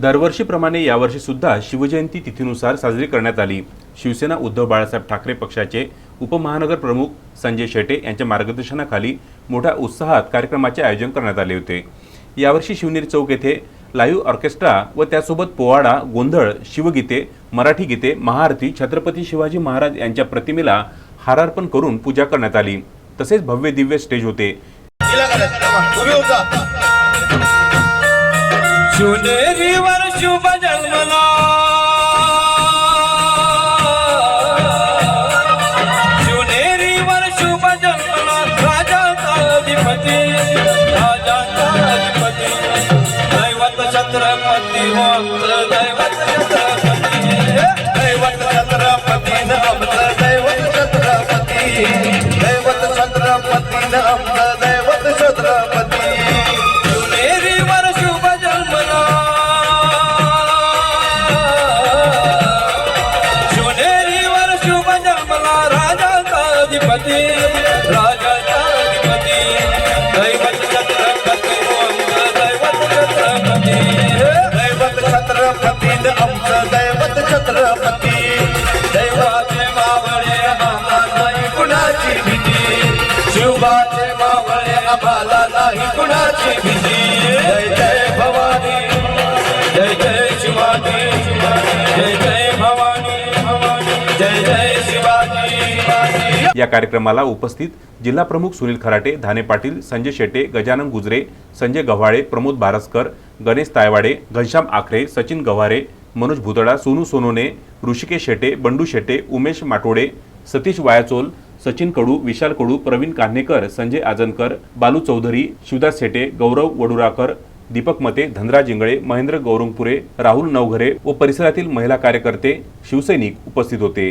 दरवर्षीप्रमाणे यावर्षी सुद्धा शिवजयंती तिथीनुसार साजरी करण्यात आली. शिवसेना उद्धव बाळासाहेब ठाकरे पक्षाचे उपमहानगर प्रमुख संजय शेटे यांच्या मार्गदर्शनाखाली मोठ्या उत्साहात कार्यक्रमाचे आयोजन करण्यात आले होते. यावर्षी शिवनेरी चौक येथे लाईव्ह ऑर्केस्ट्रा व त्यासोबत पोवाडा गोंधळ शिवगीते मराठी गीते महाआरती छत्रपती शिवाजी महाराज यांच्या प्रतिमेला हारार्पण करून पूजा करण्यात आली. तसेच भव्य दिव्य स्टेज होते. शिवनेरीवर शुभ जन्मला. शुभ जन्मला. राजाचा अधिपती राजाचा अधिपती दैवत छत्रपती दैवत छत्रपती. राजाचा अधिपती राजाचा अधिपती दैवत छत्रपती वंश दैवत छत्रपती. दैवत छत्रपती आमचं दैवत छत्रपती. दैवाचे मावळे आम्हाला नाही कुणाची भीती. शिवबाचे मावळे आम्हाला नाही कुणाची भीती. या कार्यक्रमाला उपस्थित जिल्हा प्रमुख सुनील खराटे धाने पाटील संजय शेटे गजानन गुजरे संजय गव्हाळे प्रमोद भारसकर गणेश तायवाडे घनश्याम आखरे सचिन गव्हारे मनोज भुतडा सोनू सोनोने ऋषिकेश शेटे बंडू शेटे उमेश माटोडे सतीश वायाचोल सचिन कडू विशाल कडू प्रवीण कान्हेकर संजय आजनकर बालू चौधरी शिवदास शेटे गौरव वडुराकर दीपक मते धनराज जिंगळे महेंद्र गौरंगपुरे राहुल नवघरे व परिसरातील महिला कार्यकर्ते शिवसैनिक उपस्थित होते.